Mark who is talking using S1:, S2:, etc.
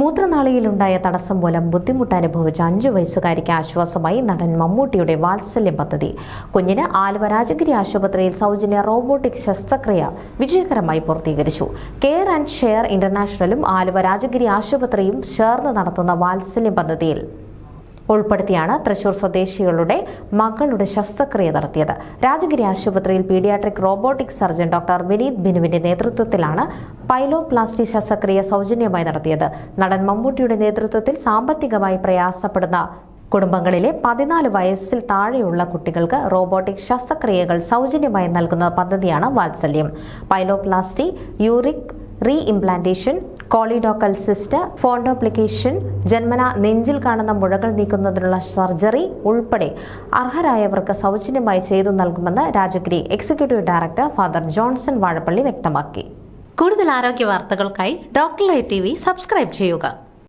S1: മൂത്രനാളിയിലുണ്ടായ തടസ്സം മൂലം ബുദ്ധിമുട്ട് അനുഭവിച്ച അഞ്ചു വയസ്സുകാരിക്ക് ആശ്വാസമായി നടൻ മമ്മൂട്ടിയുടെ വാത്സല്യ പദ്ധതി. കുഞ്ഞിന് ആലുവ രാജഗിരി ആശുപത്രിയിൽ സൗജന്യ റോബോട്ടിക് ശസ്ത്രക്രിയ വിജയകരമായി പൂർത്തീകരിച്ചു. കെയർ ആൻഡ് ഷെയർ ഇന്റർനാഷണലും ആലുവ രാജഗിരി ആശുപത്രിയും ചേർന്ന് നടത്തുന്ന വാത്സല്യ പദ്ധതിയിൽ ഉൾപ്പെടുത്തിയാണ് തൃശൂർ സ്വദേശികളുടെ മകളുടെ ശസ്ത്രക്രിയ നടത്തിയത്. രാജഗിരി ആശുപത്രിയിൽ pediatric robotic surgeon doctor Vineeth ബിനുവിന്റെ നേതൃത്വത്തിലാണ് പൈലോപ്ലാസ്റ്റി ശസ്ത്രക്രിയ സൗജന്യമായി നടത്തിയത്. നടൻ മമ്മൂട്ടിയുടെ നേതൃത്വത്തിൽ സാമ്പത്തികമായി പ്രയാസപ്പെടുന്ന കുടുംബങ്ങളിലെ പതിനാല് വയസ്സിൽ താഴെയുള്ള കുട്ടികൾക്ക് റോബോട്ടിക് ശസ്ത്രക്രിയകൾ സൗജന്യമായി നൽകുന്ന പദ്ധതിയാണ് Vatsalyam. Pyeloplasty uric re implantation choledochal cyst fundoplication ജന്മന നെഞ്ചിൽ കാണുന്ന മുഴകൾ നീക്കുന്നതിനുള്ള സർജറി ഉൾപ്പെടെ അർഹരായവർക്ക് സൗജന്യമായി ചെയ്തു നൽകുമെന്ന് Rajagiri executive director father Johnson Vazhappally വ്യക്തമാക്കി. കൂടുതൽ ആരോഗ്യ വാർത്തകൾക്കായി doctor live T V subscribe ചെയ്യുക